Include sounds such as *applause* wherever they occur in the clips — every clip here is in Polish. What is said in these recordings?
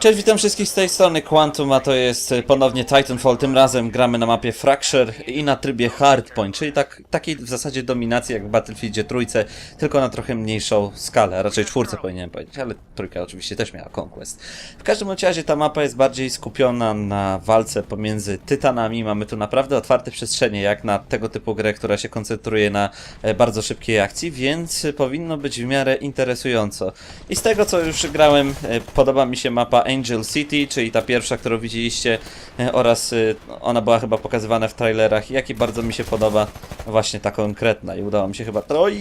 Cześć, witam wszystkich z tej strony Quantum, a to jest e, ponownie Titanfall. Tym razem gramy na mapie Fracture i na trybie Hardpoint, czyli tak, takiej w zasadzie dominacji jak w Battlefieldzie trójce, tylko na trochę mniejszą skalę, a raczej czwórce powinienem powiedzieć, ale trójka oczywiście też miała Conquest. W każdym razie ta mapa jest bardziej skupiona na walce pomiędzy tytanami. Mamy tu naprawdę otwarte przestrzenie, jak na tego typu grę, która się koncentruje na e, bardzo szybkiej akcji, więc powinno być w miarę interesująco. I z tego co już grałem, e, podoba mi się mapa Angel City, czyli ta pierwsza, którą widzieliście e, oraz e, ona była chyba pokazywana w trailerach, jak i bardzo mi się podoba właśnie ta konkretna i udało mi się chyba oj,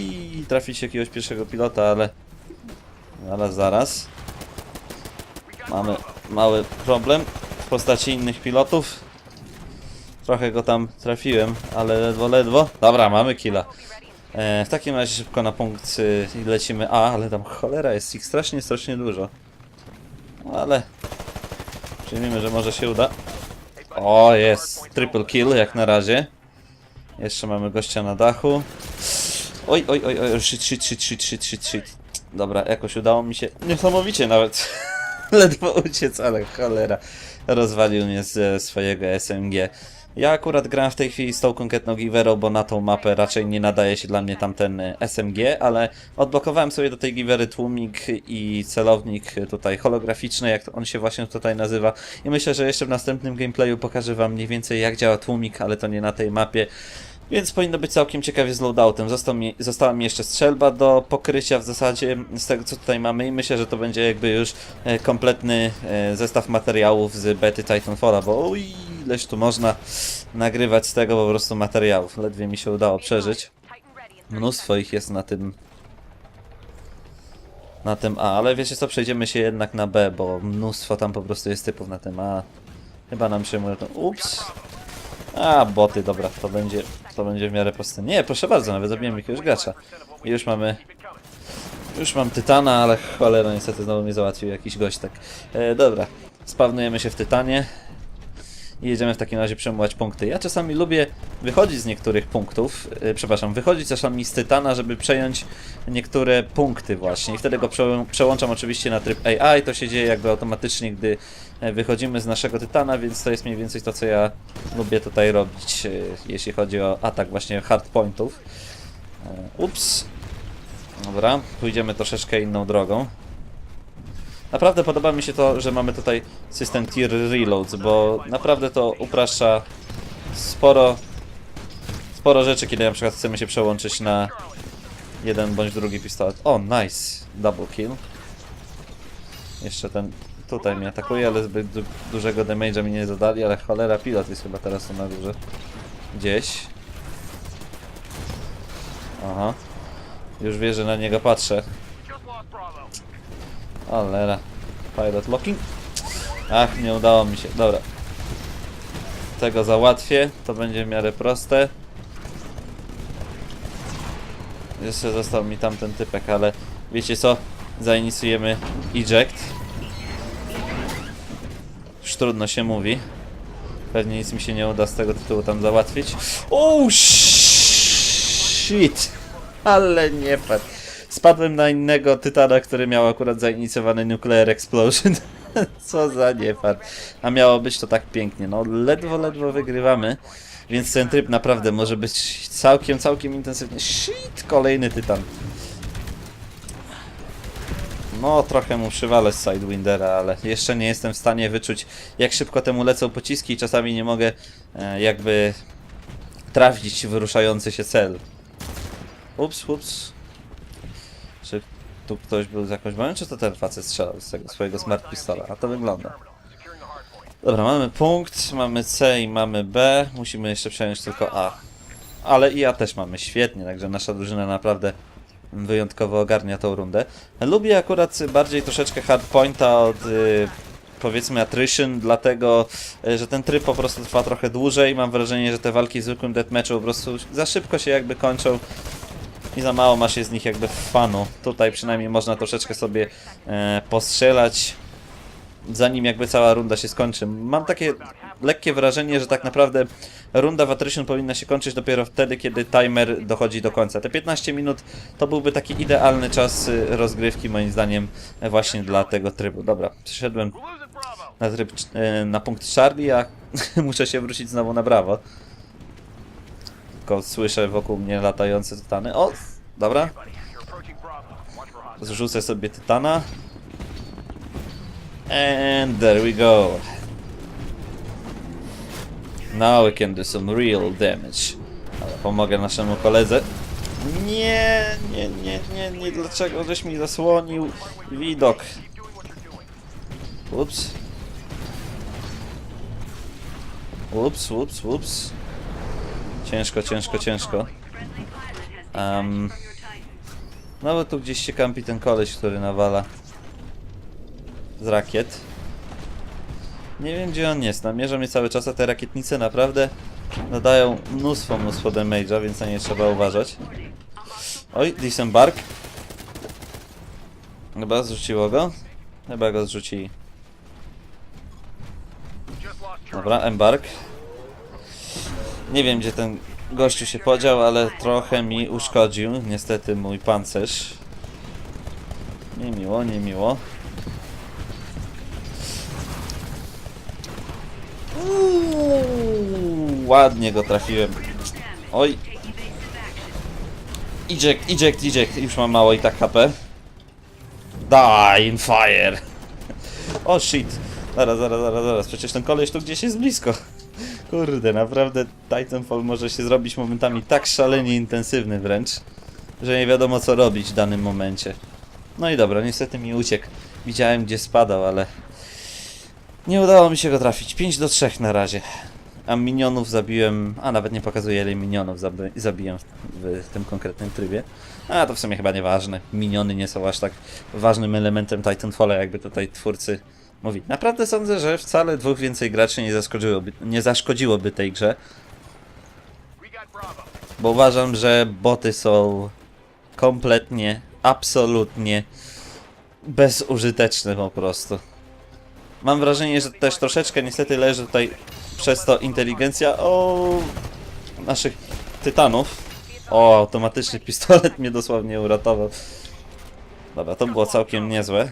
trafić jakiegoś pierwszego pilota, ale zaraz, zaraz. Mamy mały problem w postaci innych pilotów. Trochę go tam trafiłem, ale ledwo, ledwo. Dobra, mamy killa. E, w takim razie szybko na punkt y, i lecimy. A, ale tam cholera jest ich strasznie, strasznie dużo. No, ale przyjmijmy, że może się uda. O, jest. Triple kill jak na razie. Jeszcze mamy gościa na dachu. Oj, oj, oj, oj, shit, shit, shit, shit, shit, shit, shit. Dobra, jakoś udało mi się. Niesamowicie nawet. *laughs* Ledwo uciec, ale cholera. Rozwalił mnie ze swojego SMG. Ja akurat gram w tej chwili z tą konkretną Giverą, bo na tą mapę raczej nie nadaje się dla mnie tamten y, SMG, ale odblokowałem sobie do tej Givery tłumik i celownik tutaj holograficzny, jak on się właśnie tutaj nazywa. I myślę, że jeszcze w następnym gameplayu pokażę wam mniej więcej jak działa tłumik, ale to nie na tej mapie. Więc powinno być całkiem ciekawie z loadoutem. Został mi, została mi jeszcze strzelba do pokrycia w zasadzie z tego co tutaj mamy i myślę, że to będzie jakby już e, kompletny e, zestaw materiałów z bety Titanfalla, bo oj, ileś tu można nagrywać z tego po prostu materiałów. Ledwie mi się udało przeżyć. Mnóstwo ich jest na tym na tym A, ale wiecie co, przejdziemy się jednak na B, bo mnóstwo tam po prostu jest typów na tym A. Chyba nam się może. Ups! A, boty, dobra, to będzie, to będzie w miarę proste. Nie, proszę bardzo, nawet zabiłem jakiegoś gracza. I już mamy... Już mam Tytana, ale cholera, niestety znowu mnie załatwił jakiś gość, tak. E, dobra, spawnujemy się w Tytanie. I jedziemy w takim razie przejmować punkty. Ja czasami lubię wychodzić z niektórych punktów, e, przepraszam, wychodzić czasami z Tytana, żeby przejąć niektóre punkty właśnie. I wtedy go prze, przełączam oczywiście na tryb AI, to się dzieje jakby automatycznie, gdy e, wychodzimy z naszego Tytana, więc to jest mniej więcej to, co ja lubię tutaj robić, e, jeśli chodzi o atak właśnie hardpointów. E, Ups. Dobra, pójdziemy troszeczkę inną drogą. Naprawdę podoba mi się to, że mamy tutaj system tier reloads, bo naprawdę to upraszcza sporo sporo rzeczy, kiedy na przykład chcemy się przełączyć na jeden bądź drugi pistolet. O, nice! Double kill. Jeszcze ten tutaj mnie atakuje, ale zbyt du dużego damage'a mi nie zadali, ale cholera pilot jest chyba teraz tu na górze. Gdzieś. Aha. Już wie, że na niego patrzę. Cholera. Pilot locking. Ach, nie udało mi się. Dobra. Tego załatwię. To będzie w miarę proste. Jeszcze został mi tamten typek, ale wiecie co? Zainicjujemy eject. Już trudno się mówi. Pewnie nic mi się nie uda z tego tytułu tam załatwić. Oh shit! Ale nie padł. Spadłem na innego tytana, który miał akurat zainicjowany Nuclear Explosion. *laughs* Co za niefart. A miało być to tak pięknie. No ledwo, ledwo wygrywamy. Więc ten tryb naprawdę może być całkiem, całkiem intensywny. Shit! Kolejny tytan. No, trochę mu przywalę z Sidewindera, ale jeszcze nie jestem w stanie wyczuć, jak szybko temu lecą pociski i czasami nie mogę e, jakby trafić wyruszający się cel. Ups, ups. Czy tu ktoś był z jakąś bronią, czy to ten facet strzelał z tego swojego smart pistola? A to wygląda. Dobra, mamy punkt, mamy C i mamy B. Musimy jeszcze przejąć tylko A. Ale i A też mamy, świetnie, także nasza drużyna naprawdę wyjątkowo ogarnia tą rundę. Lubię akurat bardziej troszeczkę hardpointa od y, powiedzmy attrition, dlatego y, że ten tryb po prostu trwa trochę dłużej. Mam wrażenie, że te walki w zwykłym deathmatchu po prostu za szybko się jakby kończą i za mało ma się z nich jakby fanu. Tutaj przynajmniej można troszeczkę sobie e, postrzelać zanim jakby cała runda się skończy. Mam takie lekkie wrażenie, że tak naprawdę runda w Attrition powinna się kończyć dopiero wtedy, kiedy timer dochodzi do końca. Te 15 minut to byłby taki idealny czas y, rozgrywki moim zdaniem właśnie dla tego trybu. Dobra, przyszedłem na, tryb, e, na punkt Charlie, a *laughs* muszę się wrócić znowu na brawo. Tylko słyszę wokół mnie latające tytany. O, dobra. Zrzucę sobie tytana. And there we go. Now we can do some real damage. Ale pomogę naszemu koledze. Nie, nie, nie, nie, nie, dlaczego żeś mi zasłonił widok? Ups. Ups, ups, ups. Ciężko, ciężko, ciężko. Um, no bo tu gdzieś się kampi ten koleś, który nawala z rakiet. Nie wiem gdzie on jest, namierza mnie cały czas, a te rakietnice naprawdę nadają mnóstwo, mnóstwo damage'a, więc na nie trzeba uważać. Oj, disembark. Chyba zrzuciło go? Chyba go zrzucili. Dobra, embark. Nie wiem gdzie ten gościu się podział, ale trochę mi uszkodził niestety mój pancerz. Niemiło, niemiło. Uuu, ładnie go trafiłem. Oj. Eject, eject, eject. Już mam mało i tak HP. Die in fire. *laughs* O shit. Zaraz, zaraz, zaraz, zaraz. Przecież ten koleś tu gdzieś jest blisko. Kurde, naprawdę Titanfall może się zrobić momentami tak szalenie intensywny wręcz, że nie wiadomo co robić w danym momencie. No i dobra, niestety mi uciekł. Widziałem gdzie spadał, ale nie udało mi się go trafić. 5 do 3 na razie. A minionów zabiłem, a nawet nie pokazuję ile minionów zabi zabiłem w, w tym konkretnym trybie. A to w sumie chyba nieważne. Miniony nie są aż tak ważnym elementem Titanfalla, jakby tutaj twórcy mówi. Naprawdę sądzę, że wcale dwóch więcej graczy nie zaszkodziłoby, nie zaszkodziłoby tej grze, bo uważam, że boty są kompletnie, absolutnie bezużyteczne po prostu. Mam wrażenie, że też troszeczkę niestety leży tutaj przez to inteligencja o naszych tytanów. O, automatyczny pistolet mnie dosłownie uratował. Dobra, to było całkiem niezłe.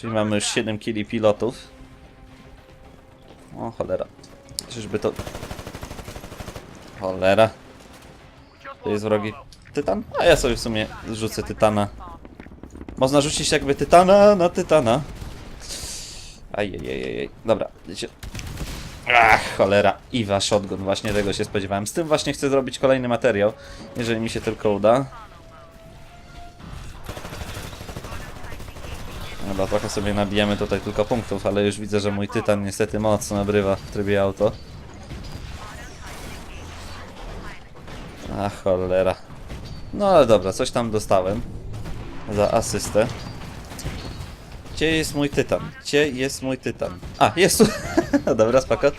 Czyli mamy już 7 kili pilotów. O, cholera. Czyżby to... Cholera. To jest wrogi tytan? A ja sobie w sumie rzucę tytana. Można rzucić jakby tytana na tytana. Ajajajaj. Dobra, wiecie. Ach, cholera. Iwa Shotgun, właśnie tego się spodziewałem. Z tym właśnie chcę zrobić kolejny materiał, jeżeli mi się tylko uda. Dobra, trochę sobie nabijemy tutaj tylko punktów, ale już widzę, że mój tytan niestety mocno nabrywa w trybie auto. Ach, cholera. No ale dobra, coś tam dostałem za asystę. Gdzie jest mój tytan? Gdzie jest mój tytan? A, jest tu! *laughs* Dobra, spoko.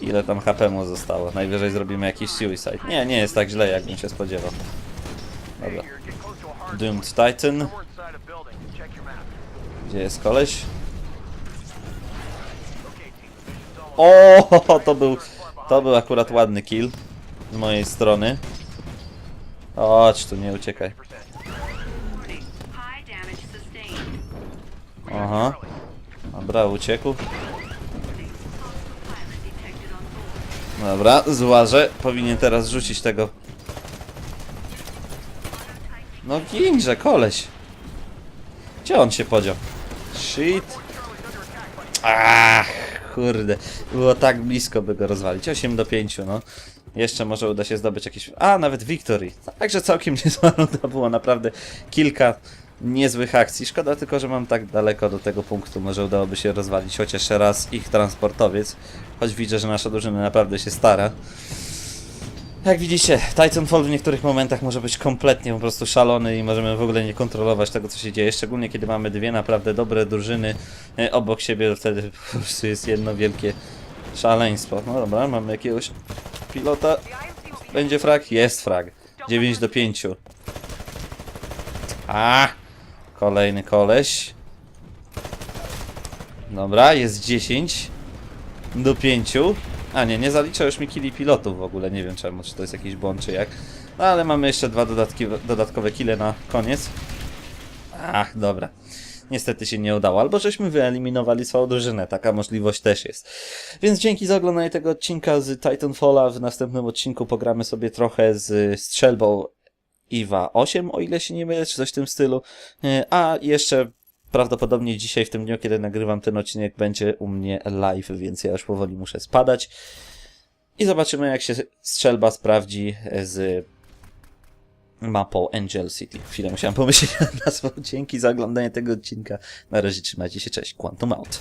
Ile tam HP mu zostało? Najwyżej zrobimy jakiś suicide. Nie, nie jest tak źle, jakbym się spodziewał. Dobra. Doomed Titan. Gdzie jest koleś? O, *laughs* to był, to był akurat ładny kill z mojej strony. Chodź tu, nie uciekaj. Aha. Dobra, uciekł. Dobra, złażę. Powinien teraz rzucić tego. No ginże, koleś. Gdzie on się podział? Shit. Ach, kurde. Było tak blisko, by go rozwalić. 8 do 5, no. Jeszcze może uda się zdobyć jakieś... A, nawet victory. Także całkiem *laughs* niezła runda. Było naprawdę kilka niezłych akcji. Szkoda tylko, że mam tak daleko do tego punktu. Może udałoby się rozwalić chociaż raz ich transportowiec. Choć widzę, że nasza drużyna naprawdę się stara. Jak widzicie, Titanfall w niektórych momentach może być kompletnie po prostu szalony i możemy w ogóle nie kontrolować tego, co się dzieje. Szczególnie kiedy mamy dwie naprawdę dobre drużyny e, obok siebie, to wtedy *laughs* po prostu jest jedno wielkie szaleństwo. No dobra, mamy jakiegoś pilota. Będzie frag? Jest frag. 9 do 5. A! Kolejny koleś. Dobra, jest 10 do 5. A nie, nie zalicza już mi kili pilotów w ogóle, nie wiem czemu, czy to jest jakiś błąd, czy jak. No ale mamy jeszcze dwa dodatki, dodatkowe kile na koniec. Ach, dobra. niestety się nie udało. Albo żeśmy wyeliminowali swoją drużynę, taka możliwość też jest. Więc dzięki za oglądanie tego odcinka z Titanfalla. W następnym odcinku pogramy sobie trochę z strzelbą Iwa 8, o ile się nie mylę, czy coś w tym stylu. E, A jeszcze prawdopodobnie dzisiaj, w tym dniu, kiedy nagrywam ten odcinek, będzie u mnie live, więc ja już powoli muszę spadać. I zobaczymy, jak się strzelba sprawdzi z mapą Angel City. Chwilę musiałem pomyśleć *laughs* nad nazwą. Dzięki za oglądanie tego odcinka. Na razie trzymajcie się, cześć. Quantum out.